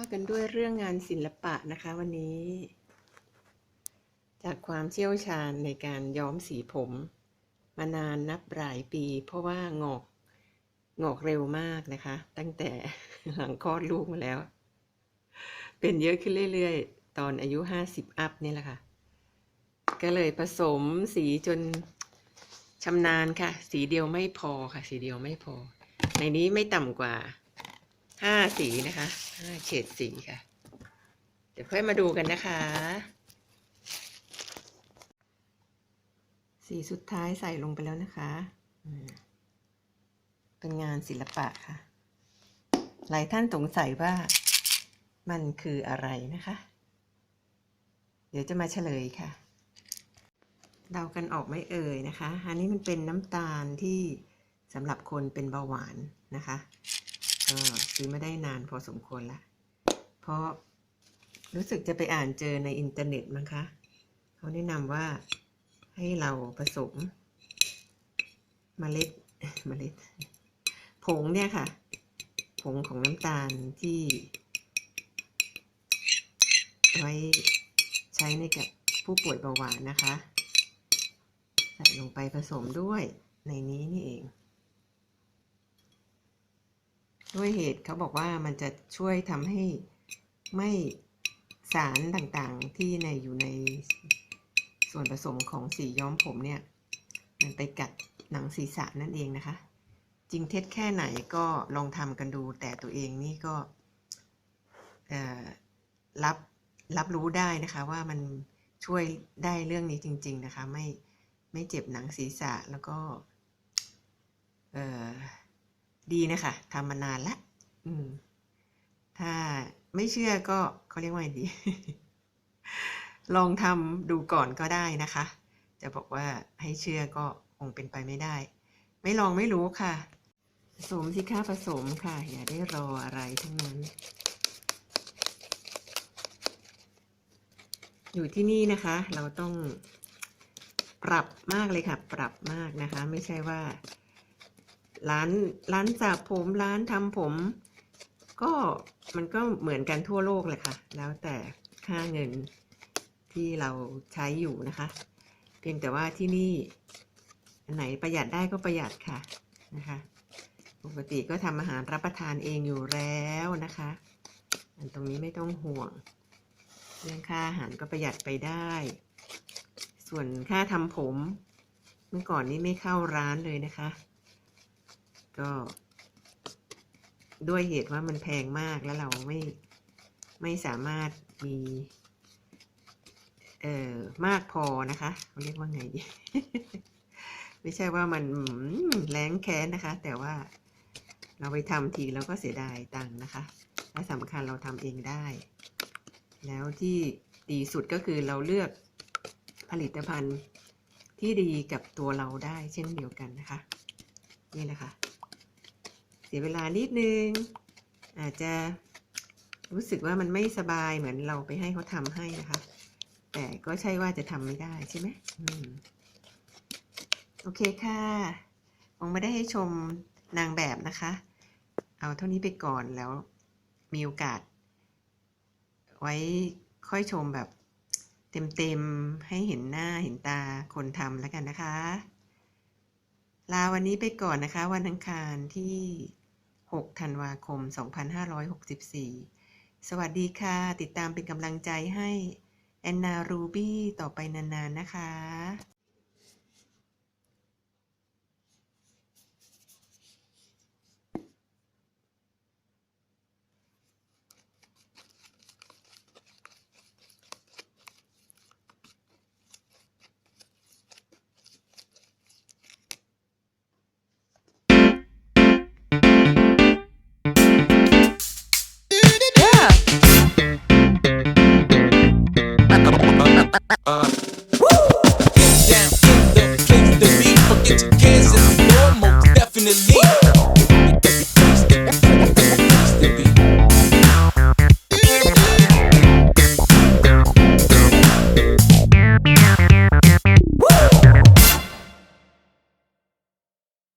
ว่ากันด้วยเรื่องงานศิลปะนะคะวันนี้ จากความเชี่ยวชาญในการย้อมสีผม มานานนับหลายปี เพราะว่างอกงอกเร็วมากนะคะ ตั้งแต่หลังคลอดลูกมาแล้ว เป็นเยอะขึ้นเรื่อยๆ ตอนอายุห้าสิบอัพนี่แหละค่ะ ก็เลยผสมสีจนชำนาญค่ะ สีเดียวไม่พอค่ะ สีเดียวไม่พอ ในนี้ไม่ต่ำกว่า ห้าสีนะคะห้าเฉดสีค่ะ เดี๋ยวค่อยมาดูกันนะคะ สีสุดท้ายใส่ลงไปแล้วนะคะเป็นงานศิลปะค่ะ หลายท่านสงสัยว่ามันคืออะไรนะคะ เดี๋ยวจะมาเฉลยค่ะ เดากันออกไม่เอ่ยนะคะ อันนี้มันเป็นน้ำตาลที่สำหรับคนเป็นเบาหวานนะคะ ก็ซื้อมาได้นานพอสมควรละ เพราะรู้สึกจะไปอ่านเจอในอินเทอร์เน็ตมั้งคะ เขาแนะนำว่าให้เราผสมเมล็ดเมล็ด ผงเนี่ยค่ะ ผงของน้ำตาลที่ ไว้ใช้ในกับผู้ป่วยเบาหวานนะคะ ใส่ลงไปผสมด้วยในนี้นี่เอง ด้วยเหตุเขาบอกว่ามันจะช่วยทำให้ไม่สารต่างๆที่ในอยู่ในส่วนผสมของสีย้อมผมเนี่ย มันไปกัดหนังศีรษะนั่นเองนะคะ จริงเท็จแค่ไหนก็ลองทำกันดู แต่ตัวเองนี่ก็รับรับรู้ได้นะคะว่ามันช่วยได้เรื่องนี้จริง ๆนะคะ ไม่ไม่เจ็บหนังศีรษะแล้วก็ เอ่อ ดีนะคะทำมานานละอืม ถ้าไม่เชื่อก็เขาเรียกว่าดี ลองทำดูก่อนก็ได้นะคะ จะบอกว่าให้เชื่อก็คงเป็นไปไม่ได้ ไม่ลองไม่รู้ค่ะ ผสมสิคะผสมค่ะ อย่าได้รออะไรทั้งนั้น อยู่ที่นี่นะคะ เราต้องปรับมากเลยค่ะ ปรับมากนะคะ ไม่ใช่ว่า ร้านร้านสระผมร้านทำผม ก็มันก็เหมือนกันทั่วโลกเลยค่ะ แล้วแต่ค่าเงินที่เราใช้อยู่นะคะ เพียงแต่ว่าที่นี่อันไหนประหยัดได้ก็ประหยัดค่ะนะคะ ปกติก็ทำอาหารรับประทานเองอยู่แล้วนะคะ อันตรงนี้ไม่ต้องห่วง เรื่องค่าอาหารก็ประหยัดไปได้ ส่วนค่าทำผม เมื่อก่อนนี้ไม่เข้าร้านเลยนะคะ ก็ ด้วยเหตุว่ามันแพงมากแล้วเราไม่ไม่สามารถมีเอ่อมากพอนะคะเขาเรียกว่าไงดี ไม่ใช่ว่ามันแรงแค้นนะคะ แต่ว่าเราไปทำทีเราก็เสียดายตังค์นะคะ และสำคัญเราทำเองได้ แล้วที่ดีสุดก็คือเราเลือกผลิตภัณฑ์ที่ดีกับตัวเราได้เช่นเดียวกันนะคะ นี่แหละค่ะ สียเวลานิดนึง อาจจะรู้สึกว่ามันไม่สบายเหมือนเราไปให้เขาทำให้นะคะ แต่ก็ใช่ว่าจะทำไม่ได้ใช่ไหมอมโอเคค่ะคงไม่ได้ให้ชมนางแบบนะคะ เอาเท่านี้ไปก่อนแล้วมีโอกาส ไว้ค่อยชมแบบเต็มๆ ให้เห็นหน้าเห็นตาคนทำแล้วกันนะคะ ลาวันนี้ไปก่อนนะคะ วันอังคารที่ 6 ธันวาคม 2564 สวัสดีค่ะ ติดตามเป็นกำลังใจให้แอนนารูบี้ต่อไปนานๆนะคะ